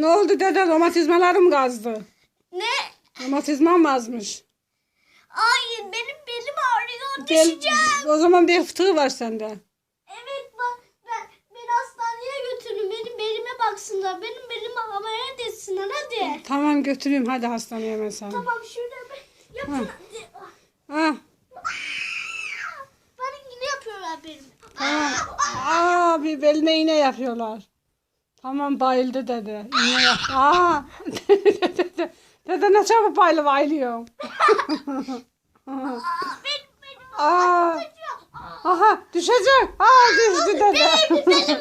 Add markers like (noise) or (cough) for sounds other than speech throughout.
Ne oldu dede romatizmalarım gazdı. Ne? Romatizmam azmış. Ay benim belim ağrıyor. Gel, Düşeceğim. o zaman bir fıtığı var sende. Evet bak ben, beni hastaneye götürün. Benim belime baksınlar. Benim belime ameliyat etsinler hadi. Tamam götüreyim hadi hastaneye hemen seni. Tamam şurada bir yapın Hı. hadi. Ah, Bana yine yapıyorlar benim. tamam. Aa, bir beline iğne yapıyorlar. Tamam bayıldı dede. İğne yap. Aa, dede, (laughs) dede, ne çabuk bayılı bayılıyor. Aa, aha düşecek. Aa düştü dede. benim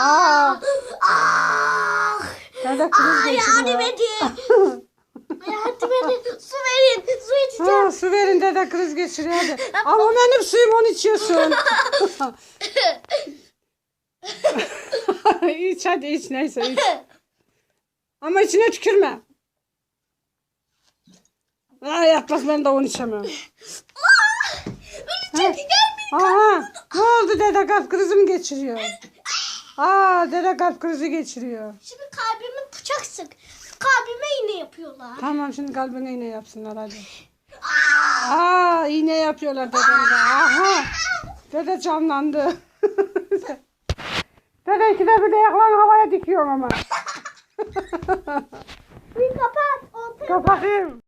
Aa! Aa, Aa! dede kriz yardım geçiriyor. edin. yardım edin. Su verin. Su içeceğim. Ha, su verin dede kriz geçiriyor hadi. Ama benim suyum onu içiyorsun. (laughs) (laughs) iç hadi iç neyse iç. (laughs) Ama içine tükürme. Ay yaprak ben de onu içemem. Ölecek gelmeyin. Aha ne oldu dede kalp krizi mi geçiriyor? Aa dede kalp krizi geçiriyor. Şimdi kalbime bıçak sık. Kalbime iğne yapıyorlar. Tamam şimdi kalbine iğne yapsınlar hadi. Aa iğne yapıyorlar dedene. Aha. Dede canlandı. Dede ikide bir de ayaklarını havaya dikiyor ama. Bir kapat. Ortaya Kapatayım.